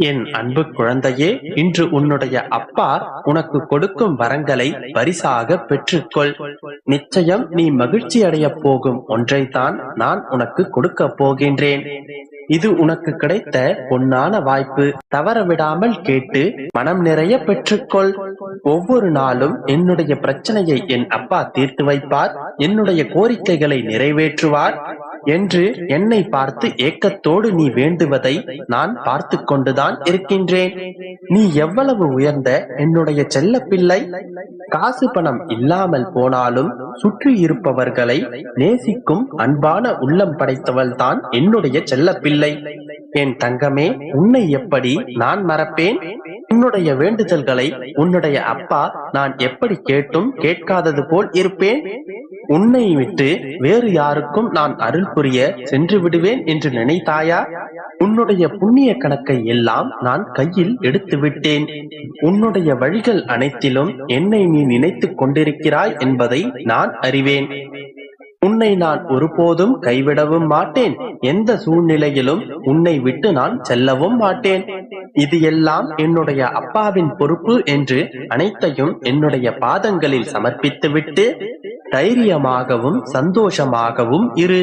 என் அன்பு குழந்தையே இன்று உன்னுடைய அப்பா உனக்கு கொடுக்கும் வரங்களை பரிசாக பெற்றுக்கொள். நிச்சயம் நீ மகிழ்ச்சி அடையப் போகும். ஒன்றைத்தான் நான் உனக்கு கொடுக்க போகின்றேன். இது உனக்கு கிடைத்த பொன்னான வாய்ப்பு. தவற விடாமல் கேட்டு மனம் நிறைய பெற்றுக்கொள். ஒவ்வொரு நாளும் என்னுடைய பிரச்சனையை என் அப்பா தீர்த்து வைப்பார். என்னுடைய கோரிக்கைகளை நிறைவேற்றுவார். என்று என்னை பார்த்து ஏக்கத்தோடு நீ வேண்டுவதை நான் பார்த்து கொண்டுதான் இருக்கின்றேன். நீ எவ்வளவு உயர்ந்த என்னுடைய செல்ல பிள்ளை காசு பணம் இல்லாமல் போனாலும் சுற்றி இருப்பவர்களை நேசிக்கும் அன்பான உள்ளம் படைத்தவள் தான் என்னுடைய செல்ல பிள்ளை என் தங்கமே உன்னை எப்படி நான் மறப்பேன்? உன்னுடைய வேண்டுதல்களை உன்னுடைய அப்பா நான் எப்படி கேட்டும் கேட்காதது போல் இருப்பேன்? உன்னை விட்டு வேறு யாருக்கும் நான் அருள் புரிய சென்று விடுவேன் என்று நினைத்தாயா? உன்னுடைய புண்ணிய கணக்கை எல்லாம் நான் கையில் எடுத்து விட்டேன். உன்னுடைய வழிகள் அனைத்திலும் என்னை நீ நினைத்துக் கொண்டிருக்கிறாய் என்பதை நான் அறிவேன். உன்னை நான் ஒருபோதும் கைவிடவும் மாட்டேன். எந்த சூழ்நிலையிலும் உன்னை விட்டு நான் செல்லவும் மாட்டேன். இது எல்லாம் என்னுடைய அப்பாவின் பொறுப்பு என்று அனைத்தையும் என்னுடைய பாதங்களில் சமர்ப்பித்துவிட்டு தைரியமாகவும் சந்தோஷமாகவும் இரு.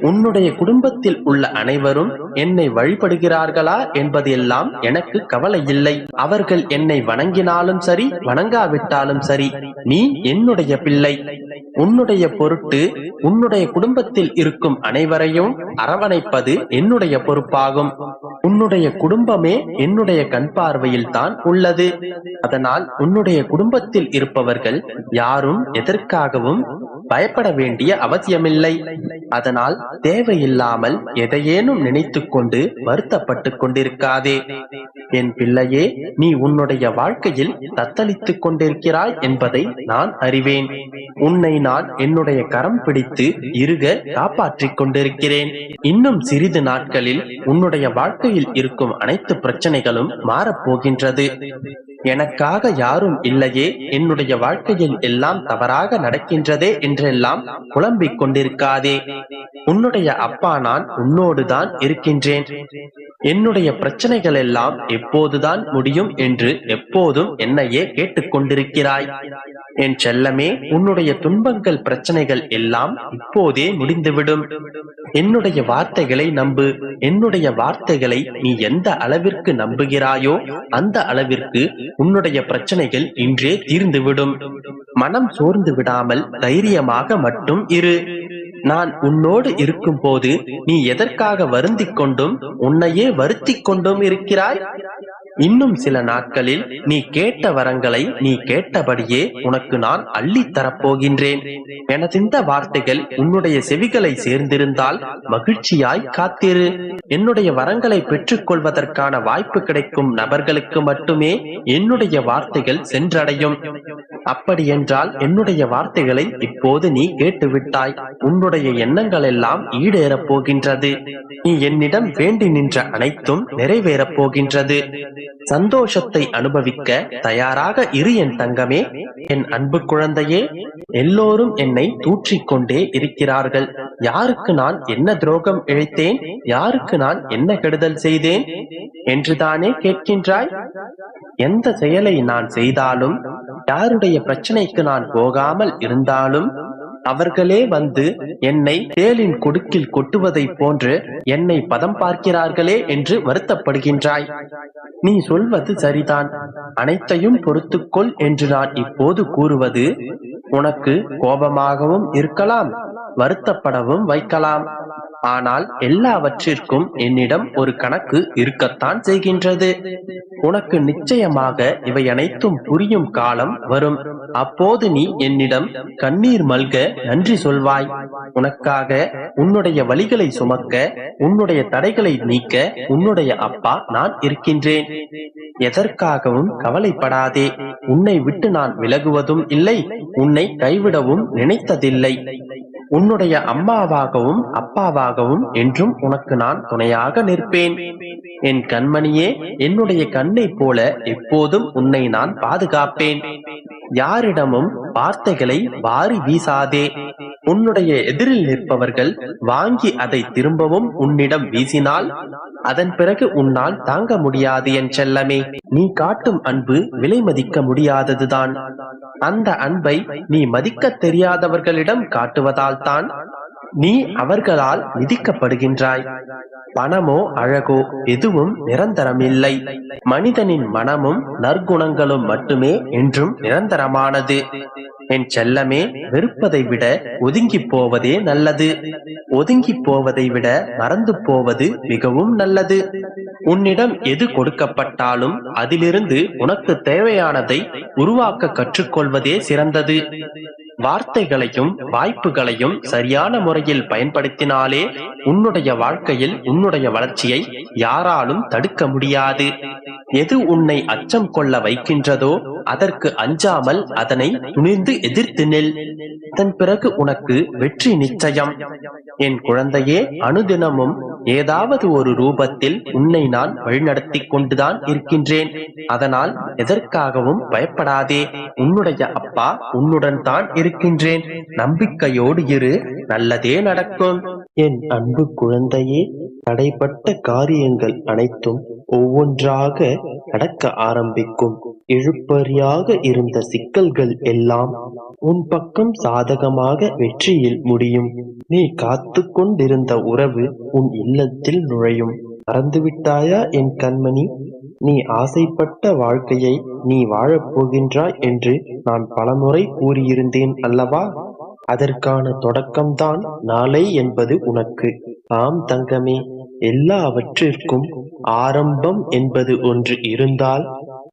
உன்னுடைய குடும்பத்தில் உள்ள அனைவரும் என்னை வழிபடுகிறார்களா என்பதெல்லாம் எனக்கு கவலை இல்லை அவர்கள் என்னை வணங்கினாலும் சரி வணங்காவிட்டாலும் சரி நீ என்னுடைய பிள்ளை. உன்னுடைய பொருட்டு உன்னுடைய குடும்பத்தில் இருக்கும் அனைவரையும் அரவணைப்பது என்னுடைய பொறுப்பாகும். உன்னுடைய குடும்பமே என்னுடைய கண் பார்வையில் தான் உள்ளது. அதனால் உன்னுடைய குடும்பத்தில் இருப்பவர்கள் யாரும் எதற்காகவும் பயப்பட வேண்டிய அவசியமில்லை. அதனால் தேவையில்லாமல் எதையேனும் நினைத்துக் கொண்டு வருத்தப்பட்டுக் கொண்டிருக்காதே. என் பிள்ளையே நீ உன்னுடைய வாழ்க்கையில் தத்தளித்துக் கொண்டிருக்கிறாய் என்பதை நான் அறிவேன். உன்னை நான் என்னுடைய கரம் பிடித்து இருக காப்பாற்றிக் கொண்டிருக்கிறேன். இன்னும் சிறிது நாட்களில் உன்னுடைய வாழ்க்கையில் இருக்கும் அனைத்து பிரச்சனைகளும் மாறப்போகின்றது எனக்காக யாரும் இல்லையே என்னுடைய வாழ்க்கையில் எல்லாம் தவறாக நடக்கின்றதே என்றெல்லாம் குழம்பிக் கொண்டிருக்காதே. உன்னுடைய அப்பா நான் உன்னோடுதான் இருக்கின்றேன். என்னுடைய பிரச்சனைகள் எல்லாம் எப்போதுதான் முடியும் என்று எப்போதும் என்னையே கேட்டுக்கொண்டிருக்கிறாய். என் செல்லமே உன்னுடைய துன்பங்கள் பிரச்சனைகள் எல்லாம் இப்போதே முடிந்துவிடும். என்னுடைய வார்த்தைகளை நம்பு. என்னுடைய வார்த்தைகளை நீ எந்த அளவிற்கு நம்புகிறாயோ அந்த அளவிற்கு உன்னுடைய பிரச்சனைகள் இன்றே தீர்ந்துவிடும். மனம் சோர்ந்து விடாமல் தைரியமாக மட்டும் இரு. நான் உன்னோடு இருக்கும் போது நீ எதற்காக வருந்திக் கொண்டும் உன்னையே வருத்திக் கொண்டும் இருக்கிறாய்? இன்னும் சில நாட்களில் நீ கேட்ட வரங்களை நீ கேட்டபடியே உனக்கு நான் அள்ளி தரப்போகின்றேன். எனது இந்த வார்த்தைகள் உன்னுடைய செவிகளை சேர்ந்திருந்தால் மகிழ்ச்சியாய் காத்திரு. என்னுடைய வரங்களை பெற்றுக் கொள்வதற்கான வாய்ப்பு கிடைக்கும் நபர்களுக்கு மட்டுமே என்னுடைய வார்த்தைகள் சென்றடையும். அப்படி என்றால் என்னுடைய வார்த்தைகளை இப்போது நீ கேட்டுவிட்டாய். உன்னுடைய எண்ணங்கள் எல்லாம் ஈடேறப் போகின்றது. நீ என்னிடம் வேண்டி நின்ற அனைத்தும் நிறைவேறப் போகின்றது. சந்தோஷத்தை அனுபவிக்க தயாராக இரு என் தங்கமே. என் அன்பு குழந்தையே எல்லோரும் என்னை தூற்றிக் கொண்டே இருக்கிறார்கள். யாருக்கு நான் என்ன துரோகம் இழைத்தேன்? யாருக்கு நான் என்ன கெடுதல் செய்தேன்? என்றுதானே கேட்கின்றாய்? எந்த செயலை நான் செய்தாலும் யாருடைய பிரச்சனைக்கு நான் போகாமல் இருந்தாலும் அவர்களே வந்து என்னை தேலின் கொடுக்கில் கொட்டுவதைப் போன்று என்னை பதம் பார்க்கிறார்களே என்று வருத்தப்படுகின்றாய். நீ சொல்வது சரிதான். அனைத்தையும் பொறுத்துக்கொள் என்று நான் இப்போது கூறுவது உனக்கு கோபமாகவும் இருக்கலாம் வருத்தப்படவும் வைக்கலாம். ஆனால் எல்லாவற்றிற்கும் என்னிடம் ஒரு கணக்கு இருக்கத்தான் செய்கின்றது. உனக்கு நிச்சயமாக இவை அனைத்தும் புரியும் காலம் வரும். அப்போது நீ என்னிடம் கண்ணீர் மல்க நன்றி சொல்வாய். உனக்காக உன்னுடைய வழிகளை சுமக்க உன்னுடைய தடைகளை நீக்க உன்னுடைய அப்பா நான் இருக்கின்றேன். எதற்காகவும் கவலைப்படாதே. உன்னை விட்டு நான் விலகுவதும் இல்லை. உன்னை கைவிடவும் நினைத்ததில்லை. உன்னுடைய அம்மாவாகவும் அப்பாவாகவும் என்றும் உனக்கு நான் துணையாக நிற்பேன். என் கண்மணியே என்னுடைய கண்ணை போல எப்போதும் உன்னை நான் பாதுகாப்பேன். யாரிடமும் வார்த்தைகளை வாரி வீசாதே. உன்னுடைய எதிரில் நிற்பவர்கள் வாங்கி அதை திரும்பவும் உன்னிடம் வீசினால் அதன் பிறகு உன்னால் தாங்க முடியாது என் செல்லமே. நீ காட்டும் அன்பு விலை மதிக்க முடியாததுதான். அந்த அன்பை நீ மதிக்க தெரியாதவர்களிடம் காட்டுவதால் தான் நீ அவர்களால் மிதிக்கப்படுகின்றாய். பணமோ அழகோ எதுவும் நிரந்தரமில்லை. மனிதனின் மனமும் நற்குணங்களும் மட்டுமே என்றும் நிரந்தரமானது. என் செல்லமே வெறுப்பதை விட ஒதுங்கி போவதே நல்லது. ஒதுங்கி போவதை விட மறந்து போவது மிகவும் நல்லது. உன்னிடம் எது கொடுக்கப்பட்டாலும் அதிலிருந்து உனக்கு தேவையானதை உருவாக்க கற்றுக்கொள்வதே சிறந்தது. வார்த்தைகளையும் வாய்ப்புகளையும் சரியான முறையில் பயன்படுத்தினாலே உன்னுடைய வாழ்க்கையில் உன்னுடைய வளர்ச்சியை யாராலும் தடுக்க முடியாது. எது உன்னை அச்சம் கொள்ள வைக்கின்றதோ அதற்கு அஞ்சாமல் அதனை துணிந்து எதிர்த்து நெல். அதன் பிறகு உனக்கு வெற்றி நிச்சயம். என் குழந்தையே அனுதினமும் ஏதாவது ஒரு ரூபத்தில் உன்னை நான் வழிநடத்தி கொண்டுதான் இருக்கின்றேன். அதனால் எதற்காகவும் பயப்படாதே. உன்னுடைய அப்பா உன்னுடன் தான் இருக்கின்றேன். நம்பிக்கையோடு இரு நல்லதே நடக்கும். என் அன்பு குழந்தையே தடைப்பட்ட காரியங்கள் அனைத்தும் ஒவ்வொன்றாக நடக்க ஆரம்பிக்கும். இழுப்பறியாக இருந்த சிக்கல்கள் எல்லாம் உன் பக்கம் சாதகமாக வெற்றியில் முடியும். நீ காத்து கொண்டிருந்த உறவு உன் இல்லத்தில் நுழையும். மறந்துவிட்டாயா என் கண்மணி? நீ ஆசைப்பட்ட வாழ்க்கையை நீ வாழப் போகின்றாய் என்று நான் பலமுறை கூறியிருந்தேன் அல்லவா? அதற்கான தொடக்கம்தான் நாளை என்பது உனக்கு. ஆம் தங்கமே எல்லாவற்றிற்கும் ஆரம்பம் என்பது ஒன்று இருந்தால்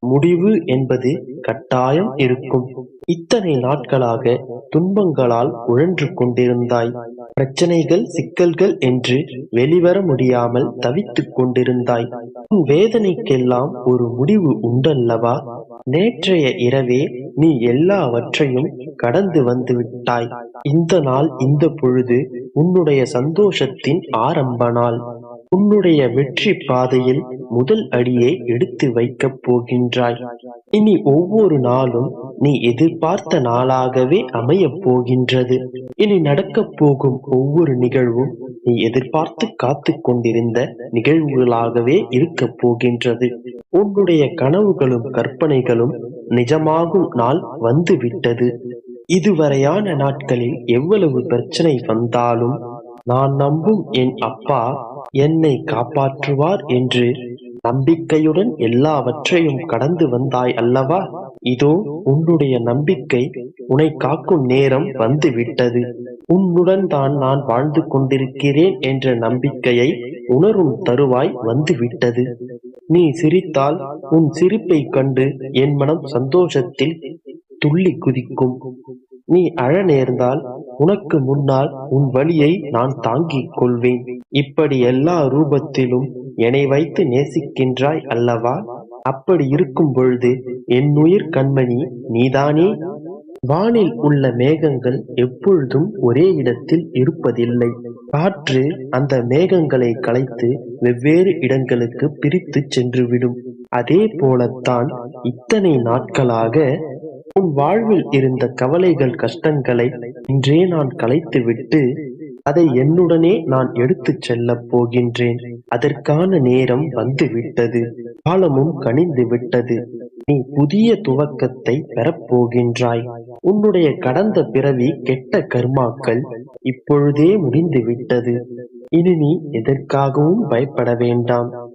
முடிவு என்பது கட்டாயம் இருக்கும். இத்தனை நாட்களாக துன்பங்களால் உழன்று கொண்டிருந்தாய். பிரச்சனைகள் சிக்கல்கள் என்று வெளிவர முடியாமல் தவித்துக் கொண்டிருந்தாய். உன் வேதனைக்கெல்லாம் ஒரு முடிவு உண்டல்லவா? நேற்றைய இரவே நீ எல்லாவற்றையும் கடந்து வந்து விட்டாய். இந்த நாள் இந்த பொழுது உன்னுடைய சந்தோஷத்தின் ஆரம்ப நாள். உன்னுடைய வெற்றி பாதையில் முதல் அடியை எடுத்து வைக்கப் போகின்றாய். இனி ஒவ்வொரு நாளும் நீ எதிர்பார்த்த நாளாகவே அமையப் போகின்றது. இனி நடக்கப் போகும் ஒவ்வொரு நிகழ்வும் நீ எதிர்பார்த்து காத்து கொண்டிருந்த நிகழ்வுகளாகவே இருக்கப் போகின்றது. உன்னுடைய கனவுகளும் கற்பனைகளும் நிஜமாகும் நாள் வந்துவிட்டது. இதுவரையான நாட்களில் எவ்வளவு பிரச்சனை வந்தாலும் நான் நம்பும் என் அப்பா என்னை காப்பாற்றுவார் என்று நம்பிக்கையுடன் எல்லாவற்றையும் கடந்து வந்தாய் அல்லவா? இதோ உன்னுடைய நம்பிக்கை உன்னை காக்கும் நேரம் வந்து விட்டது உன்னுடன் தான் நான் வாழ்ந்து கொண்டிருக்கிறேன் என்ற நம்பிக்கையை உணரும் தருவாய் வந்து விட்டது நீ சிரித்தால் உன் சிரிப்பை கண்டு என் மனம் சந்தோஷத்தில் துள்ளி குதிக்கும். நீ அழ நேர்ந்தால் உனக்கு முன்னால் உன் வழியை நான் தாங்கிக் கொள்வேன். இப்படி எல்லா ரூபத்திலும் என்னை வைத்து நேசிக்கின்றாய் அல்லவா? அப்படி இருக்கும் பொழுது என் உயிர் கண்மணி நீதானே? வானில் உள்ள மேகங்கள் எப்பொழுதும் ஒரே இடத்தில் இருப்பதில்லை. காற்று அந்த மேகங்களை கலைத்து வெவ்வேறு இடங்களுக்கு பிரித்து சென்றுவிடும். அதே போலத்தான் இத்தனை நாட்களாக உன் வாழ்வில் இருந்த கவலைகள் கஷ்டங்களை இன்றே நான் கலைத்துவிட்டு அதை என்னுடனே நான் எடுத்துச் செல்லப் போகின்றேன். அதற்கான நேரம் வந்துவிட்டது. காலமும் கனிந்து விட்டது. நீ புதிய துவக்கத்தை பெறப்போகின்றாய் உன்னுடைய கடந்த பிறவி கெட்ட கர்மாக்கள் இப்பொழுதே முடிந்து விட்டது இனி நீ எதற்காகவும் பயப்பட வேண்டாம்.